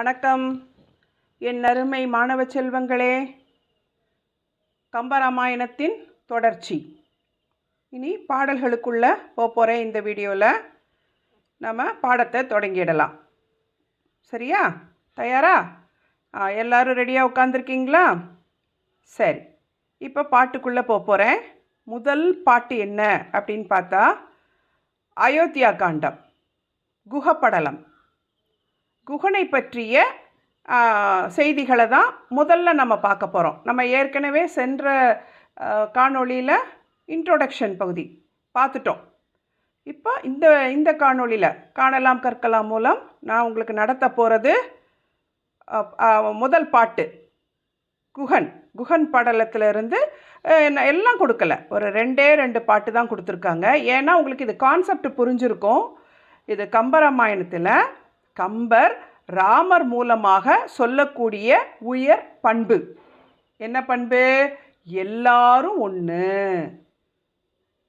வணக்கம். என் அருமை மாணவ செல்வங்களே கம்பராமாயணத்தின் தொடர்ச்சி. இனி பாடல்களுக்குள்ள போக போகிறேன் இந்த வீடியோவில் நம்ம பாடத்தை தொடங்கிடலாம். சரியா? தயாரா? எல்லோரும் எல்லாரும் ரெடியாக உட்காந்துருக்கீங்களா சரி. இப்போ பாட்டுக்குள்ளே போக போகிறேன் முதல் பாட்டு என்ன அப்படின்னு பார்த்தா அயோத்தியா காண்டம் குகப்படலம் குகனை பற்றிய செய்திகளை தான் முதல்ல நம்ம பார்க்க போகிறோம் நம்ம ஏற்கனவே சென்ற காணொளியில் இன்ட்ரோடக்ஷன் பகுதி பார்த்துட்டோம். இப்போ இந்த இந்த காணொளியில் காணலாம் கற்கலாம் மூலம் நான் உங்களுக்கு நடத்த போகிறது முதல் பாட்டு. குகன். குகன் படலத்திலிருந்து எல்லாம் கொடுக்கல. ஒரு ரெண்டே ரெண்டு பாட்டு தான் கொடுத்துருக்காங்க. ஏன்னா உங்களுக்கு இது கான்செப்ட் புரிஞ்சிருக்கும். இது கம்பராமாயணத்தில் கம்பர் ராமர் மூலமாக சொல்லக்கூடிய உயர் பண்பு. என்ன பண்பு? எல்லாரும் ஒன்று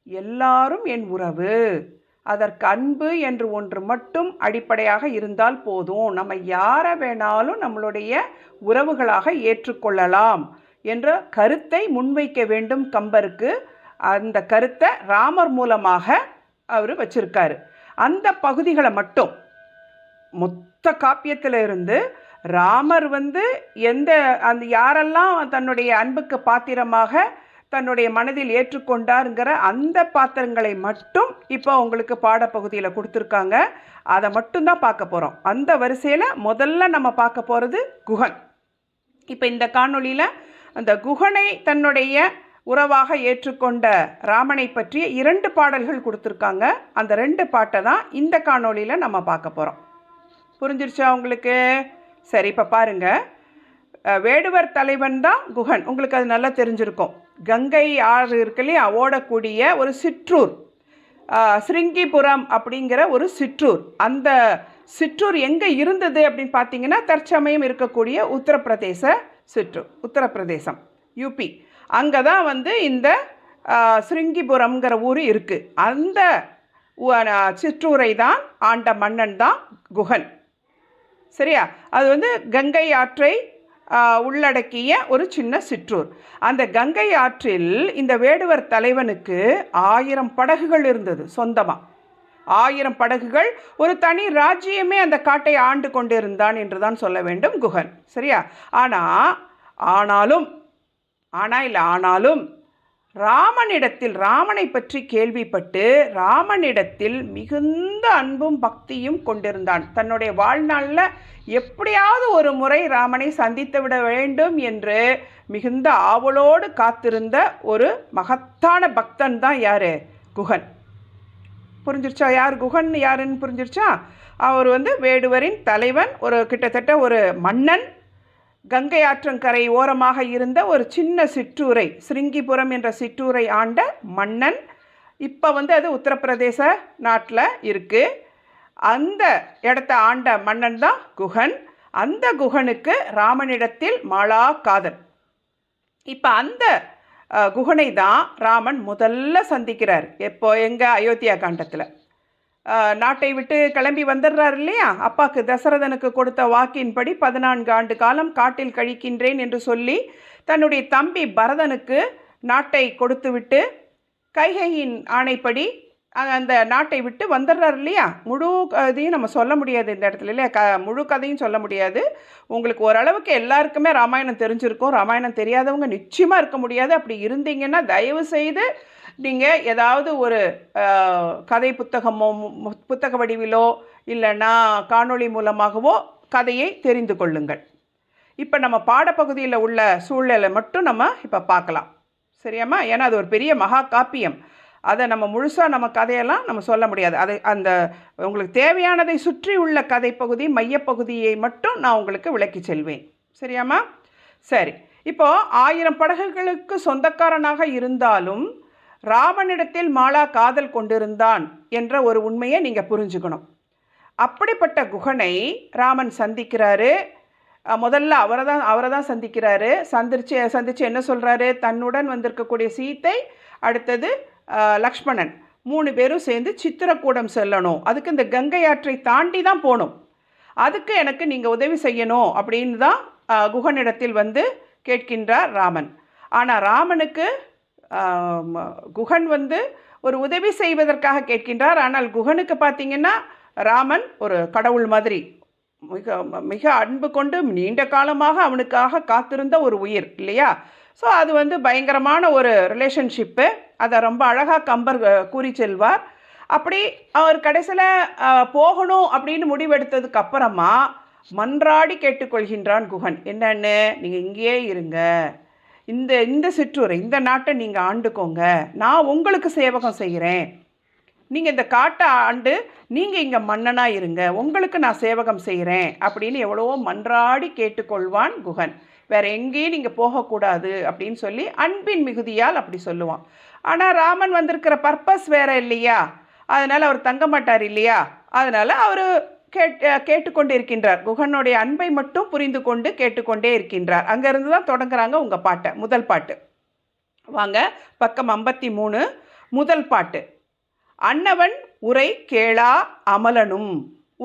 எல்லாரும் என் உறவு. அதற்கு அன்பு என்று ஒன்று மட்டும் அடிப்படையாக இருந்தால் போதும். நம்ம யாரை வேணாலும் நம்மளுடைய உறவுகளாக ஏற்றுக்கொள்ளலாம் என்ற கருத்தை முன்வைக்க வேண்டும் கம்பருக்கு. அந்த கருத்தை ராமர் மூலமாக அவர் வச்சிருக்காரு. அந்த பகுதிகளை மட்டும் மொத்த காப்பியத்தில் இருந்து ராமர் வந்து எந்த அந்த யாரெல்லாம் தன்னுடைய அன்புக்கு பாத்திரமாக தன்னுடைய மனதில் ஏற்றுக்கொண்டாருங்கிற அந்த பாத்திரங்களை மட்டும் இப்போ உங்களுக்கு பாடப்பகுதியில் கொடுத்துருக்காங்க. அதை மட்டும்தான் பார்க்க போகிறோம் அந்த வரிசையில் முதல்ல நம்ம பார்க்க போகிறது குகன். இப்போ இந்த காணொளியில் அந்த குகனை தன்னுடைய உறவாக ஏற்றுக்கொண்ட ராமனை பற்றிய இரண்டு பாடல்கள் கொடுத்துருக்காங்க. அந்த ரெண்டு பாட்டை தான் இந்த காணொளியில் நம்ம பார்க்க போகிறோம் புரிஞ்சிருச்சா உங்களுக்கு? சரி இப்போ பாருங்க. வேடுவர் தலைவன் தான் குகன். உங்களுக்கு அது நல்லா தெரிஞ்சிருக்கும். கங்கை ஆறு இருக்கு ஓடக்கூடிய ஒரு சிற்றூர். சிருங்கிபுரம் அப்படிங்கிற ஒரு சிற்றூர். அந்த சிற்றூர் எங்கே இருந்தது அப்படின்னு பார்த்தீங்கன்னா தற்சமயம் இருக்கக்கூடிய உத்தரப்பிரதேச சிற்றூர் உத்தரப்பிரதேசம் யூபி அங்கே தான் வந்து இந்த சிருங்கிபுரம்ங்கிற ஊர் இருக்குது அந்த சிற்றூரை தான் ஆண்ட மன்னன் தான் குகன். சரியா? அது வந்து கங்கை ஆற்றை உள்ளடக்கிய ஒரு சின்ன சிற்றூர். அந்த கங்கை ஆற்றில் இந்த வேடுவர் தலைவனுக்கு ஆயிரம் படகுகள் இருந்தது சொந்தமாக ஆயிரம் படகுகள் ஒரு தனி ராஜ்யமே அந்த காட்டை ஆண்டு கொண்டிருந்தான் என்று தான் சொல்ல வேண்டும் குகன். சரியா? ஆனால் ஆனாலும் ஆனால் இல்லை ஆனாலும் ராமனிடத்தில் ராமனை பற்றி கேள்விப்பட்டு ராமனிடத்தில் மிகுந்த அன்பும் பக்தியும் கொண்டிருந்தான். தன்னுடைய வாழ்நாளில் எப்படியாவது ஒரு முறை ராமனை சந்தித்து விட வேண்டும் என்று மிகுந்த ஆவலோடு காத்திருந்த ஒரு மகத்தான பக்தன் தான் யார்? குகன். புரிஞ்சிருச்சா? யார் குகன்? யாருன்னு புரிஞ்சிருச்சா? அவர் வந்து வேடுவரின் தலைவன் ஒரு கிட்டத்தட்ட ஒரு மன்னன் கங்கை ஆற்றங்கரை ஓரமாக இருந்த ஒரு சின்ன சிற்றூரை சிருங்கிபுரம் என்ற சிற்றூரை ஆண்ட மன்னன் இப்போ வந்து அது உத்தரப்பிரதேச நாட்டில் இருக்குது அந்த இடத்த ஆண்ட மன்னன் தான் குகன். அந்த குகனுக்கு ராமனிடத்தில் மாலா காதல். இப்போ அந்த குகனை தான் ராமன் முதல்ல சந்திக்கிறார். எப்போ? எங்கள் அயோத்தியா காண்டத்தில். நாட்டை விட்டு கிளம்பி வந்துடுறார் இல்லையா? அப்பாக்கு தசரதனுக்கு கொடுத்த வாக்கின்படி பதினான்கு ஆண்டு காலம் காட்டில் கழிக்கின்றேன் என்று சொல்லி தன்னுடைய தம்பி பரதனுக்கு நாட்டை கொடுத்துவிட்டு கைகையின் ஆணைப்படி அந்த நாட்டை விட்டு வந்துடுறார் இல்லையா? முழு இதையும் நம்ம சொல்ல முடியாது இந்த இடத்துல இல்லையா? க முழு கதையும் சொல்ல முடியாது. உங்களுக்கு ஓரளவுக்கு எல்லாருக்குமே ராமாயணம் தெரிஞ்சிருக்கும். ராமாயணம் தெரியாதவங்க நிச்சயமாக இருக்க முடியாது. அப்படி இருந்தீங்கன்னா தயவு செய்து நீங்கள் ஏதாவது ஒரு கதை புத்தகமோ புத்தக வடிவிலோ இல்லைன்னா காணொளி மூலமாகவோ கதையை தெரிந்து கொள்ளுங்கள். இப்போ நம்ம பாடப்பகுதியில் உள்ள சூழ்நிலை மட்டும் நம்ம இப்போ பார்க்கலாம். சரியாம்மா? ஏன்னா அது ஒரு பெரிய மகா காப்பியம். அதை நம்ம முழுசாக நம்ம கதையெல்லாம் நம்ம சொல்ல முடியாது. அதை அந்த உங்களுக்கு தேவையானதை சுற்றி உள்ள கதைப்பகுதி மையப்பகுதியை மட்டும் நான் உங்களுக்கு விளக்கி செல்வேன். சரியாம்மா? சரி. இப்போது ஆயிரம் படகுகளுக்கு சொந்தக்காரனாக இருந்தாலும் ராமனிடத்தில் மாலா காதல் கொண்டிருந்தான் என்ற ஒரு உண்மையை நீங்கள் புரிஞ்சுக்கணும். அப்படிப்பட்ட குகனை ராமன் சந்திக்கிறாரு. முதல்ல அவரை தான் அவரை தான் சந்திக்கிறாரு. சந்திச்சு சந்திச்சு என்ன சொல்கிறாரு தன்னுடன் வந்திருக்கக்கூடிய சீத்தை அடுத்தது லக்ஷ்மணன். மூணு பேரும் சேர்ந்து சித்திரக்கூடம் செல்லணும். அதுக்கு இந்த கங்கை ஆற்றை தாண்டி தான் போகணும். அதுக்கு எனக்கு நீங்கள் உதவி செய்யணும் அப்படின்னு தான் குகனிடத்தில் வந்து கேட்கின்றார் ராமன். ஆனால் ராமனுக்கு குகன் வந்து ஒரு உதவி செய்வதற்காக கேட்கின்றார். ஆனால் குகனுக்கு பார்த்தீங்கன்னா ராமன் ஒரு கடவுள் மாதிரி மிக மிக அன்பு கொண்டு நீண்ட காலமாக அவனுக்காக காத்திருந்த ஒரு உயிர் இல்லையா? ஸோ அது வந்து பயங்கரமான ஒரு ரிலேஷன்ஷிப்பு அதை ரொம்ப அழகாக கம்பர் கூறி செல்வார். அப்படி அவர் கடைசியில் போகணும் அப்படின்னு முடிவெடுத்ததுக்கு அப்புறமா மன்றாடி கேட்டுக்கொள்கின்றான் குகன். என்னன்னு நீங்கள் இங்கேயே இருங்க. இந்த இந்த சிற்றூரை இந்த நாட்டை நீங்கள் ஆண்டுக்கோங்க. நான் உங்களுக்கு சேவகம் செய்கிறேன். நீங்கள் இந்த காட்டை ஆண்டு நீங்கள் இங்கே மன்னனாக இருங்க. உங்களுக்கு நான் சேவகம் செய்கிறேன். அப்படின்னு எவ்வளவோ மன்றாடி கேட்டுக்கொள்வான் குகன். வேற எங்கேயும் நீங்கள் போகக்கூடாது அப்படின்னு சொல்லி அன்பின் மிகுதியால் அப்படி சொல்லுவான். ஆனால் ராமன் வந்திருக்கிற பர்பஸ் வேற இல்லையா? அதனால் அவர் தங்க மாட்டார் இல்லையா? அதனால் அவர் கேட் கேட்டுக்கொண்டு இருக்கின்றார் குகனுடைய அன்பை மட்டும் புரிந்து கொண்டு கேட்டுக்கொண்டே இருக்கின்றார். அங்கேருந்து தான் தொடங்குறாங்க உங்கள் பாட்டை முதல் பாட்டு. வாங்க பக்கம் ஐம்பத்தி மூணு முதல் பாட்டு. அன்னவன் உரை கேளா அமலனும்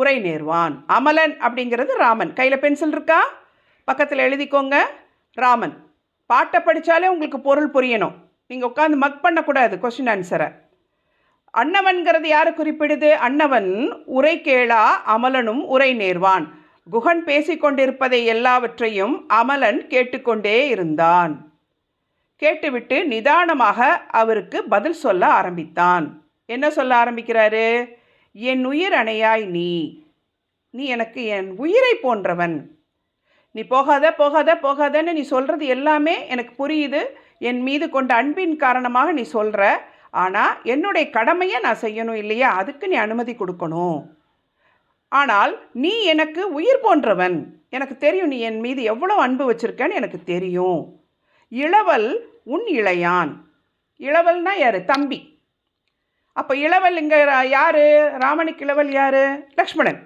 உரை நேர்வான். அமலன் அப்படிங்கிறது ராமன். கையில் பென்சில் இருக்கா? பக்கத்தில் எழுதிக்கோங்க ராமன். பாட்டை படித்தாலே உங்களுக்கு பொருள் புரியணும். நீங்கள் உட்காந்து மக் பண்ணக்கூடாது கொஷின் ஆன்சரை அன்னவன்கிறது யாரை குறிப்பிடுது? அன்னவன் உரை கேளா அமலனும் உரை நேர்வான். குகன் பேசிக்கொண்டிருப்பதை எல்லாவற்றையும் அமலன் கேட்டுக்கொண்டே இருந்தான். கேட்டுவிட்டு நிதானமாக அவருக்கு பதில் சொல்ல ஆரம்பித்தான். என்ன சொல்ல ஆரம்பிக்கிறாரு? என் உயிர் அணையாய் நீ. நீ எனக்கு என் உயிரை போன்றவன். நீ போகாத போகாத போகாதன்னு நீ சொல்கிறது எல்லாமே எனக்கு புரியுது. என் மீது கொண்ட அன்பின் காரணமாக நீ சொல்கிற ஆனால் என்னுடைய கடமையை நான் செய்யணும் இல்லையா? அதுக்கு நீ அனுமதி கொடுக்கணும். ஆனால் நீ எனக்கு உயிர் போன்றவன். எனக்கு தெரியும் நீ என் மீது எவ்வளோ அன்பு வச்சுருக்கேன்னு எனக்கு தெரியும். இளவல் உன் இளையான். இளவல்னா யார்? தம்பி. அப்போ இளவல் இங்கே யார்? ராமனுக்கு இளவல் யார்? லக்ஷ்மணன்.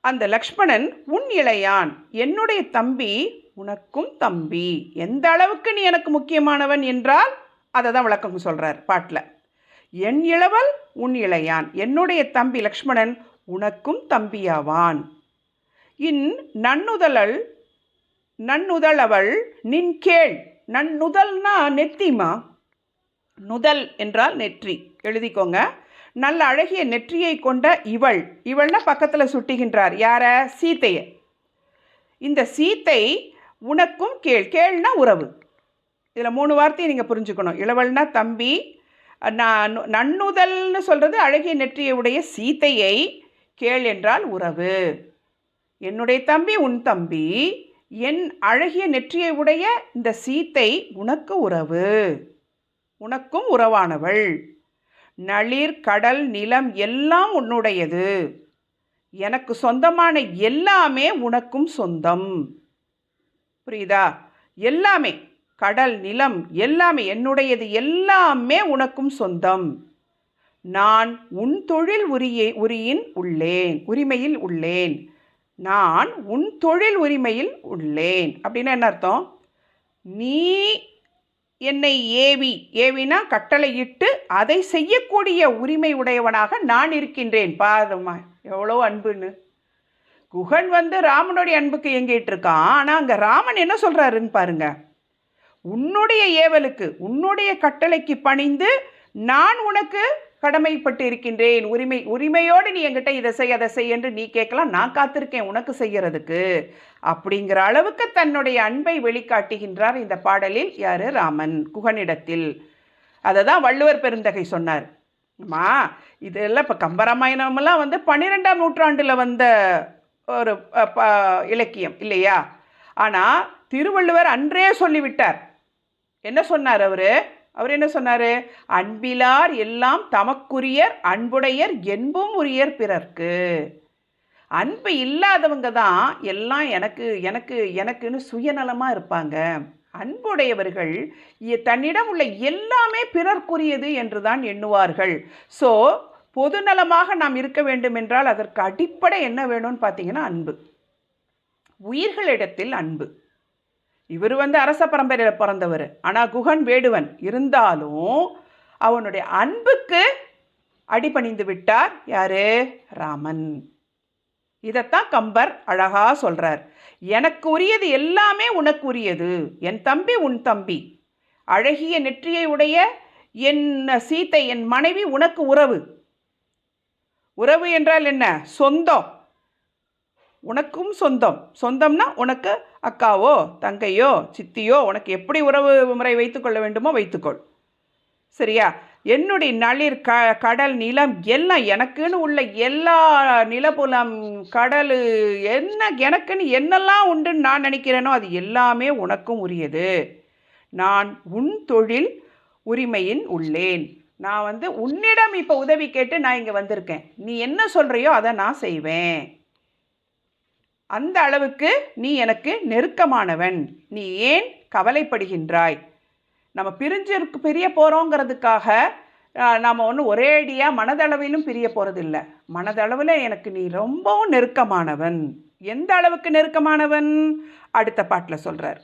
அந்த லக்ஷ்மணன் உன் இளையான். என்னுடைய தம்பி உனக்கும் தம்பி. எந்த அளவுக்கு நீ எனக்கு முக்கியமானவன் என்றால் அதை தான் விளக்கம் சொல்கிறார் பாட்டில். என் இளவல் உன் இளையான் என்னுடைய தம்பி லக்ஷ்மணன் உனக்கும் தம்பியாவான். இன் நன்னுதலல் நன்னுதலவள் நின் கேள் நன்னுதல்னா நெத்திமா? நுதல் என்றால் நெற்றி. எழுதிக்கோங்க. நல்ல அழகிய நெற்றியை கொண்ட இவள் இவள்னா பக்கத்தில் சுட்டுகின்றார். யார? சீத்தைய. இந்த சீத்தை உனக்கும் கேள் கேள்னா உறவு. இதில் மூணு வார்த்தையை நீங்கள் புரிஞ்சுக்கணும். இளவல்னா தம்பி நான் நன்னுதல்னு சொல்கிறது அழகிய நெற்றியை உடைய சீத்தையை கேள் என்றால் உறவு. என்னுடைய தம்பி உன் தம்பி என் அழகிய நெற்றியை உடைய இந்த சீத்தை உனக்கு உறவு. உனக்கும் உறவானவள். நளிர் கடல் நிலம் எல்லாம் உன்னுடையது. எனக்கு சொந்தமான எல்லாமே உனக்கும் சொந்தம். புரியுதா? எல்லாமே. கடல் நிலம் எல்லாமே என்னுடையது எல்லாமே உனக்கும் சொந்தம். நான் உன் தொழில் உரிய உரியின் உள்ளேன் உரிமையில் உள்ளேன். நான் உன் தொழில் உரிமையில் உள்ளேன். அப்படின்னா என்ன அர்த்தம்? நீ என்னை ஏவி ஏவினா கட்டளையிட்டு அதை செய்யக்கூடிய உரிமை உடையவனாக நான் இருக்கின்றேன். பாருமா எவ்வளோ அன்புன்னு. குகன் வந்து ராமனுடைய அன்புக்கு எங்கிட்டு இருக்கான். ஆனால் அங்கே ராமன் என்ன சொல்கிறாருன்னு பாருங்கள் உன்னுடைய ஏவலுக்கு உன்னுடைய கட்டளைக்கு பணிந்து நான் உனக்கு கடமைப்பட்டு இருக்கின்றேன் உரிமை உரிமையோடு நீ என்கிட்ட இதை செய் அதை செய் என்று நீ கேட்கலாம் நான் காத்திருக்கேன் உனக்கு செய்யறதுக்கு. அப்படிங்கிற அளவுக்கு தன்னுடைய அன்பை வெளிக்காட்டுகின்றார் இந்த பாடலில் யாரு? ராமன் குகனிடத்தில். அதை தான் வள்ளுவர் பெருந்தகை சொன்னார். அம்மா இதெல்லாம் இப்போ கம்பராமாயணமெல்லாம் வந்து பன்னிரெண்டாம் நூற்றாண்டில் வந்த ஒரு ப- இலக்கியம் இல்லையா? ஆனால் திருவள்ளுவர் அன்றே சொல்லிவிட்டார். என்ன சொன்னார் அவர்? அவர் என்ன சொன்னார்? அன்பிலார் எல்லாம் தமக்குரியர் அன்புடையர் என்பும் உரியர் பிறர்க்கு. அன்பு இல்லாதவங்க தான் எல்லாம் எனக்கு எனக்கு எனக்குன்னு சுயநலமாக இருப்பாங்க. அன்புடையவர்கள் தன்னிடம் உள்ள எல்லாமே பிறர்க்குரியது என்று தான் எண்ணுவார்கள். ஸோ பொதுநலமாக நாம் இருக்க வேண்டும் என்றால் அதற்கு அடிப்படை என்ன வேணும்னு பார்த்தீங்கன்னா அன்பு. உயிர்களிடத்தில் அன்பு. இவர் வந்து அரச பரம்பரையில் பிறந்தவர். ஆனால் குகன் வேடுவன் இருந்தாலும் அவனுடைய அன்புக்கு அடிபணிந்து விட்டார் யாரு? ராமன். இதைத்தான் கம்பர் அழகா சொல்றார். எனக்கு உரியது எல்லாமே உனக்கு உரியது என் தம்பி உன் தம்பி. அழகிய நெற்றியை உடைய என் சீத்தை என் மனைவி உனக்கு உறவு. உறவு என்றால் என்ன? சொந்தம். உனக்கும் சொந்தம். சொந்தம்னா உனக்கு அக்காவோ தங்கையோ சித்தியோ உனக்கு எப்படி உறவு முறை வைத்துக்கொள்ள வேண்டுமோ வைத்துக்கொள். சரியா? என்னுடைய நளிர் க கடல் நிலம் எல்லாம் எனக்குன்னு உள்ள எல்லா நிலப்புலம் கடல் என்ன எனக்குன்னு என்னெல்லாம் உண்டுன்னு நான் நினைக்கிறேனோ அது எல்லாமே உனக்கும் உரியது. நான் உன் தொழில் உரிமையின் உள்ளேன். நான் வந்து உன்னிடம் இப்போ உதவி கேட்டு நான் இங்கே வந்திருக்கேன். நீ என்ன சொல்கிறியோ அதை நான் செய்வேன். அந்த அளவுக்கு நீ எனக்கு நெருக்கமானவன். நீ ஏன் கவலைப்படுகின்றாய்? நம்ம பிரிஞ்சிருக்கு பிரிய போகிறோங்கிறதுக்காக நாம் ஒன்றும் ஒரேடியாக மனதளவிலும் பிரிய போகிறதில்ல மனதளவில் எனக்கு நீ ரொம்பவும் நெருக்கமானவன். எந்த அளவுக்கு நெருக்கமானவன்? அடுத்த பாட்டில் சொல்கிறார்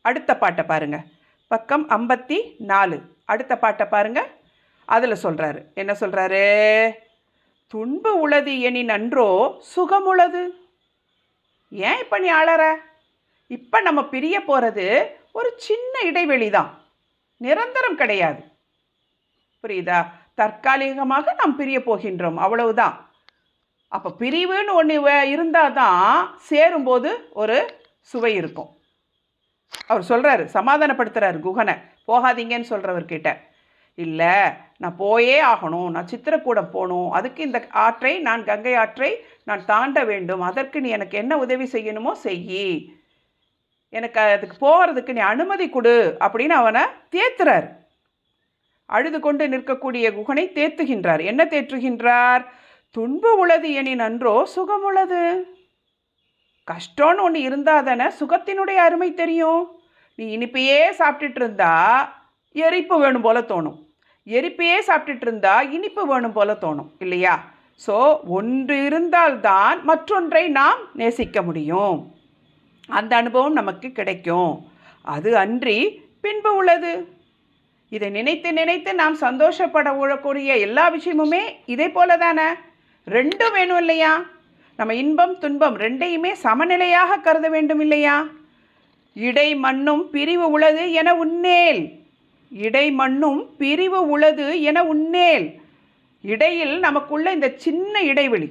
அடுத்த பாட்டை பாருங்கள் பக்கம் ஐம்பத்தி நாலு. அடுத்த பாட்டை பாருங்கள் அதில் சொல்கிறாரு என்ன சொல்கிறாரு துன்பு உளது எனின் அன்றோ சுகமுளது. ஏன் இப்போ நீ அழற இப்போ நம்ம பிரிய போகிறது ஒரு சின்ன இடைவெளி தான். நிரந்தரம் கிடையாது. புரியுதா? தற்காலிகமாக நாம் பிரிய போகின்றோம். அவ்வளவுதான். அப்போ பிரிவுன்னு ஒன்று இருந்தால் தான் சேரும்போது ஒரு சுவை இருக்கும். அவர் சொல்கிறாரு சமாதானப்படுத்துகிறாரு குகனை. போகாதீங்கன்னு சொல்கிறவர்கிட்ட இல்லை நான் போயே ஆகணும். நான் சித்திரக்கூடம் போகணும். அதுக்கு இந்த ஆற்றை நான் கங்கை ஆற்றை நான் தாண்ட வேண்டும். அதற்கு நீ எனக்கு என்ன உதவி செய்யணுமோ செய்யி. எனக்கு அதுக்கு போகிறதுக்கு நீ அனுமதி கொடு அப்படின்னு அவனை தேத்துறார். அழுது கொண்டு நிற்கக்கூடிய குகனை தேத்துகின்றார். என்ன தேற்றுகின்றார்? துன்பு உளது எனின் அன்றோ சுகமுள்ளது கஷ்டம்னு ஒன்று இருந்தால் தானே சுகத்தினுடைய அருமை தெரியும். நீ இனிப்பையே சாப்பிட்டுட்டு இருந்தா எரிப்பு வேணும் போல தோணும். எரிப்பையே சாப்பிட்டுட்டு இருந்தா இனிப்பு வேணும் போல தோணும். இல்லையா? ஸோ ஒன்று இருந்தால்தான் மற்றொன்றை நாம் நேசிக்க முடியும். அந்த அனுபவம் நமக்கு கிடைக்கும். அது அன்றி பின்பு உள்ளது. இதை நினைத்து நினைத்து நாம் சந்தோஷப்பட உழக்கூடிய எல்லா விஷயமுமே இதே போல தானே ரெண்டும் வேணும் இல்லையா? நம்ம இன்பம் துன்பம் ரெண்டையுமே சமநிலையாக கருத வேண்டும் இல்லையா? இடை மண்ணும் பிரிவு உளது என உன்னேல் இடை மண்ணும் பிரிவு உளது என உன்னேல் இடையில் நமக்குள்ள இந்த சின்ன இடைவெளி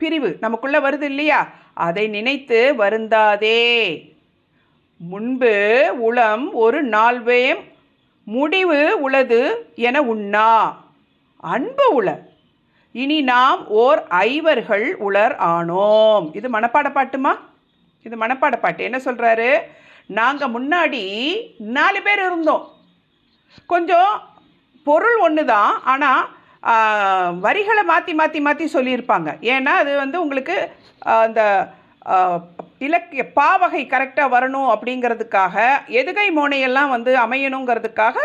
பிரிவு நமக்குள்ள வருது இல்லையா? அதை நினைத்து வருந்தாதே. முன்பு உளம் ஒரு நால்வேம் முடிவு உளது என உண்ணா. அன்பு உள இனி நாம் ஓர் ஐவர்கள் உளர் ஆனோம். இது மனப்பாட பாட்டுமா? இது மனப்பாட பாட்டு. என்ன சொல்கிறாரு நாங்கள் முன்னாடி நாலு பேர் இருந்தோம். கொஞ்சம் பொருள் ஒன்று தான் ஆனால் வரிகளை மாற்றி மாற்றி மாற்றி சொல்லியிருப்பாங்க. ஏன்னா அது வந்து உங்களுக்கு அந்த இலக்கிய பாவகை கரெக்டாக வரணும் அப்படிங்கிறதுக்காக எதுகை மோனையெல்லாம் வந்து அமையணுங்கிறதுக்காக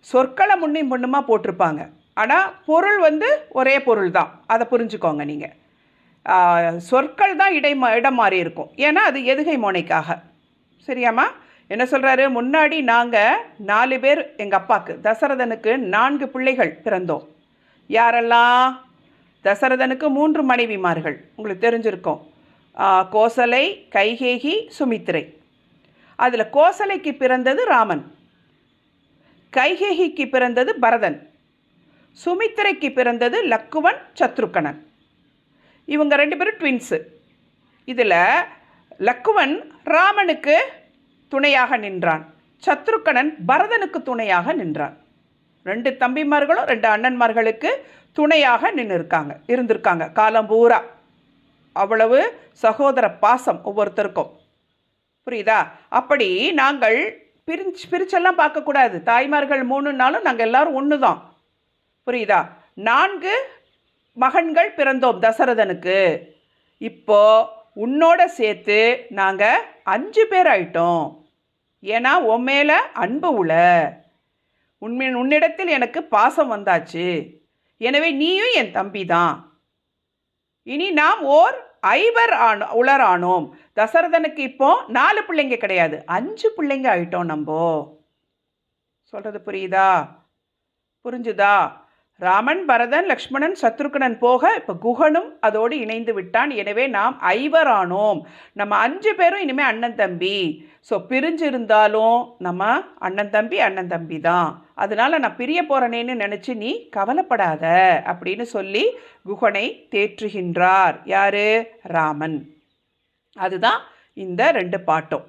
சொற்களை முன்னும் பொண்ணுமா போட்டிருப்பாங்க. ஆனால் பொருள் வந்து ஒரே பொருள் தான். அதை புரிஞ்சுக்கோங்க நீங்கள் சொற்கள் தான் இடை மா- இடம் மாறி இருக்கும். ஏன்னா அது எதுகை மோனைக்காக. சரியாம்மா? என்ன சொல்கிறாரு முன்னாடி நாங்கள் நாலு பேர் எங்கள் அப்பாவுக்கு தசரதனுக்கு நான்கு பிள்ளைகள் பிறந்தோம். யாரெல்லாம் தசரதனுக்கு மூன்று மனைவிமார்கள் உங்களுக்கு தெரிஞ்சிருக்கோம். கோசலை கைகேகி சுமித்திரை அதில் கோசலைக்கு பிறந்தது ராமன். கைகேகிக்கு பிறந்தது பரதன். சுமித்திரைக்கு பிறந்தது லக்குவன் சத்ருக்கணன். இவங்க ரெண்டு பேரும் ட்வின்ஸு இதில் லக்குவன் ராமனுக்கு துணையாக நின்றான். சத்ருக்கணன் பரதனுக்கு துணையாக நின்றான். ரெண்டு தம்பிமார்களும் ரெண்டு அண்ணன்மார்களுக்கு துணையாக நின்று இருக்காங்க இருந்திருக்காங்க. காலம் பூரா அவ்வளவு சகோதர பாசம் ஒவ்வொருத்தருக்கும். புரியுதா? அப்படி நாங்கள் பிரிஞ்சு பிரிச்செல்லாம் பார்க்கக்கூடாது. தாய்மார்கள் மூணுனாலும் நாங்கள் எல்லாரும் ஒன்று தான் புரியுதா? நான்கு மகன்கள் பிறந்தோம் தசரதனுக்கு. இப்போ உன்னோட சேர்த்து நாங்கள் அஞ்சு பேர் ஆயிட்டோம். ஏன்னா உன் மேலே அன்பு உள உண்மை உன்னிடத்தில் எனக்கு பாசம் வந்தாச்சு. எனவே நீயும் என் தம்பி தான் இனி நாம் ஓர் ஐவர் ஆனோ உளரானோம். தசரதனுக்கு இப்போ நாலு பிள்ளைங்க கிடையாது. அஞ்சு பிள்ளைங்க ஆயிட்டோம் நம்ம சொல்கிறது புரியுதா? புரிஞ்சுதா? ராமன் பரதன் லக்ஷ்மணன் சத்ருகனன் போக இப்போ குகனும் அதோடு இணைந்து விட்டான். எனவே நாம் ஐவரானோம். நம்ம அஞ்சு பேரும் இனிமேல் அண்ணன் தம்பி. ஸோ பிரிஞ்சிருந்தாலும் நம்ம அண்ணன் தம்பி அண்ணன் தம்பி தான். அதனால் நான் பிரிய போகிறனேன்னு நினச்சி நீ கவலைப்படாத அப்படின்னு சொல்லி குகனை தேற்றுகின்றார். யாரு? ராமன். அதுதான் இந்த ரெண்டு பாட்டும்.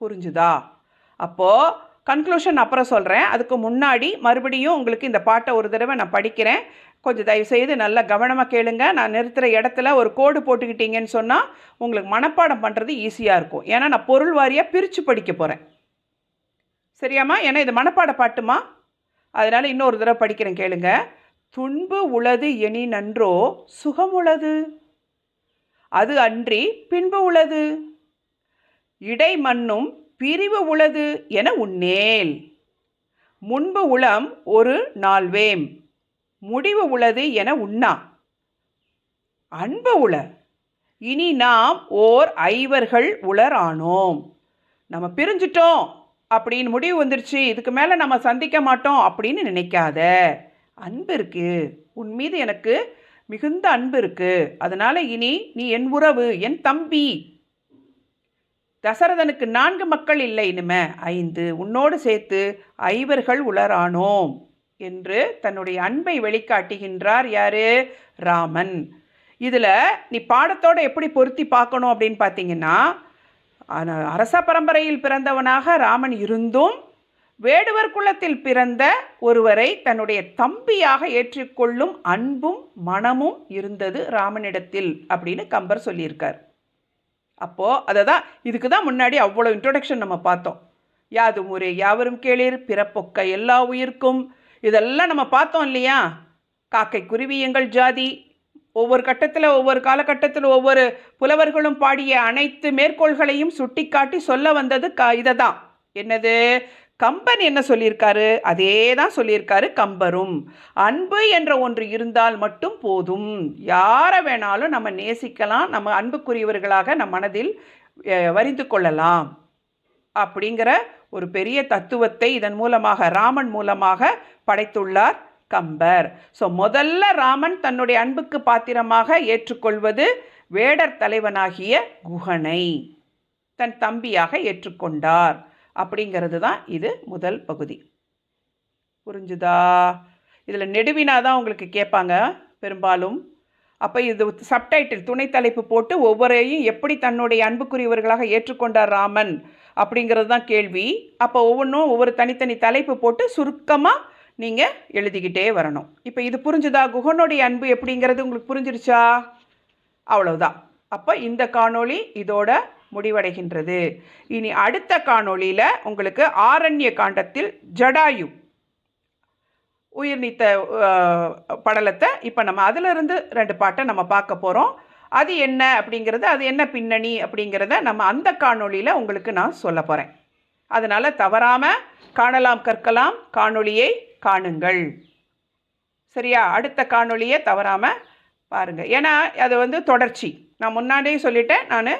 புரிஞ்சுதா? அப்போது கன்க்ளூஷன் அப்புறம் சொல்கிறேன் அதுக்கு முன்னாடி மறுபடியும் உங்களுக்கு இந்த பாட்டை ஒரு தடவை நான் படிக்கிறேன். கொஞ்சம் தயவுசெய்து நல்லா கவனமாக கேளுங்க. நான் நிறுத்துகிற இடத்துல ஒரு கோடு போட்டுக்கிட்டீங்கன்னு சொன்னால் உங்களுக்கு மனப்பாடம் பண்ணுறது ஈஸியாக இருக்கும். ஏன்னா நான் பொருள் வாரியாக பிரித்து படிக்க போகிறேன் சரியாம்மா? ஏன்னா இது மனப்பாட பாட்டுமா? அதனால் இன்னொரு தடவை படிக்கிறேன் கேளுங்க. துன்பு உளது எனி நன்றோ சுகம் உளது. அது அன்றி பின்பு உளது. இடை மண்ணும் பிரிவு உளது என உன்னேல் முன்பு உளம் ஒரு நால்வேம் முடிவு உளது என உண்ணா. அன்பு உள இனி நாம் ஓர் ஐவர்கள் உளரானோம். நம்ம பிரிஞ்சிட்டோம் அப்படின்னு முடிவு வந்துருச்சு இதுக்கு மேலே நம்ம சந்திக்க மாட்டோம் அப்படின்னு நினைக்காத. அன்பு இருக்கு உன் மீது எனக்கு மிகுந்த அன்பு இருக்கு. அதனால் இனி நீ என் உறவு என் தம்பி. தசரதனுக்கு நான்கு மக்கள் இல்லை இனிமே. ஐந்து. உன்னோடு சேர்த்து ஐவர்கள் உளரானோம் என்று தன்னுடைய அன்பை வெளிக்காட்டுகின்றார் யாரு? ராமன். இதில் நீ பாடத்தோடு எப்படி பொருத்தி பார்க்கணும் அப்படின்னு பார்த்தீங்கன்னா அரச பரம்பரையில் பிறந்தவனாக ராமன் இருந்தும் வேடுவர் குலத்தில் பிறந்த ஒருவரை தன்னுடைய தம்பியாக ஏற்றுக்கொள்ளும் அன்பும் மனமும் இருந்தது ராமனிடத்தில் அப்படின்னு கம்பர் சொல்லியிருக்கார். அப்போது அதை தான் இதுக்கு தான் முன்னாடி அவ்வளோ இன்ட்ரொடக்ஷன் நம்ம பார்த்தோம். யாது ஊரே யாவரும் கேளீர் பிறப்பொக்க எல்லா உயிர்க்கும். இதெல்லாம் நம்ம பார்த்தோம் இல்லையா? காக்கை குருவி எங்கள் ஜாதி. ஒவ்வொரு கட்டத்தில் ஒவ்வொரு காலகட்டத்தில் ஒவ்வொரு புலவர்களும் பாடிய அனைத்து மேற்கோள்களையும் சுட்டிக்காட்டி சொல்ல வந்தது க இதை தான் என்னது? கம்பன் என்ன சொல்லியிருக்காரு? அதே தான் சொல்லியிருக்காரு கம்பரும். அன்பு என்ற ஒன்று இருந்தால் மட்டும் போதும். யாரை வேணாலும் நம்ம நேசிக்கலாம் நம்ம அன்புக்குரியவர்களாக நம் மனதில் வரிந்து கொள்ளலாம். அப்படிங்கிற ஒரு பெரிய தத்துவத்தை இதன் மூலமாக ராமன் மூலமாக படைத்துள்ளார் கம்பர். ஸோ முதல்ல ராமன் தன்னுடைய அன்புக்கு பாத்திரமாக ஏற்றுக்கொள்வது வேடர் தலைவனாகிய குகனை தன் தம்பியாக ஏற்றுக்கொண்டார். அப்படிங்கிறது தான் இது முதல் பகுதி. புரிஞ்சுதா? இதில் நெடுவினா தான் உங்களுக்கு கேட்பாங்க பெரும்பாலும். அப்போ இது சப்டைட்டில் துணை தலைப்பு போட்டு ஒவ்வொரையும் எப்படி தன்னுடைய அன்புக்குரியவர்களாக ஏற்றுக்கொண்டார் ராமன் அப்படிங்கிறது தான் கேள்வி. அப்போ ஒவ்வொன்றும் ஒவ்வொரு தனித்தனி தலைப்பு போட்டு சுருக்கமாக நீங்கள் எழுதிக்கிட்டே வரணும். இப்போ இது புரிஞ்சுதா? குகனுடைய அன்பு எப்படிங்கிறது உங்களுக்கு புரிஞ்சிருச்சா? அவ்வளோதான் அப்போ இந்த காணொளி இதோட முடிவடைகின்றது. இனி அடுத்த காணொளியில் உங்களுக்கு ஆரண்ய காண்டத்தில் ஜடாயு உயிர் நீத்த படலத்தை இப்போ நம்ம அதிலிருந்து ரெண்டு பாட்டை நம்ம பார்க்க போகிறோம் அது என்ன அப்படிங்கிறது அது என்ன பின்னணி அப்படிங்கிறத நம்ம அந்த காணொளியில் உங்களுக்கு நான் சொல்ல போகிறேன் அதனால் தவறாமல் காணலாம் கற்கலாம் காணொளியை காணுங்கள். சரியா? அடுத்த காணொளியை தவறாமல் பாருங்கள் ஏன்னா அது வந்து தொடர்ச்சி. நான் முன்னாடியே சொல்லிட்டேன். நான்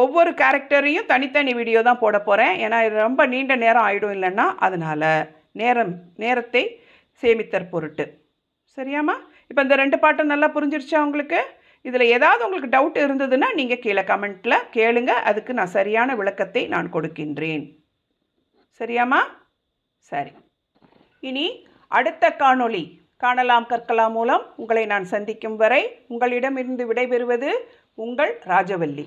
ஒவ்வொரு கேரக்டரையும் தனித்தனி வீடியோ தான் போட போகிறேன் ஏன்னா இது ரொம்ப நீண்ட நேரம் ஆகிடும் இல்லைன்னா அதனால் நேரம் நேரத்தை சேமித்தற் பொருட்டு. சரியாம்மா? இப்போ இந்த ரெண்டு பாட்டும் நல்லா புரிஞ்சிருச்சா உங்களுக்கு? இதில் ஏதாவது உங்களுக்கு டவுட் இருந்ததுன்னா நீங்கள் கீழே கமெண்ட்டில் கேளுங்க. அதுக்கு நான் சரியான விளக்கத்தை நான் கொடுக்கின்றேன். சரியாம்மா? சரி. இனி அடுத்த காணொளி காணலாம் கற்கலாம் மூலம் உங்களை நான் சந்திக்கும் வரை உங்களிடமிருந்து விடைபெறுவது உங்கள் ராஜவல்லி.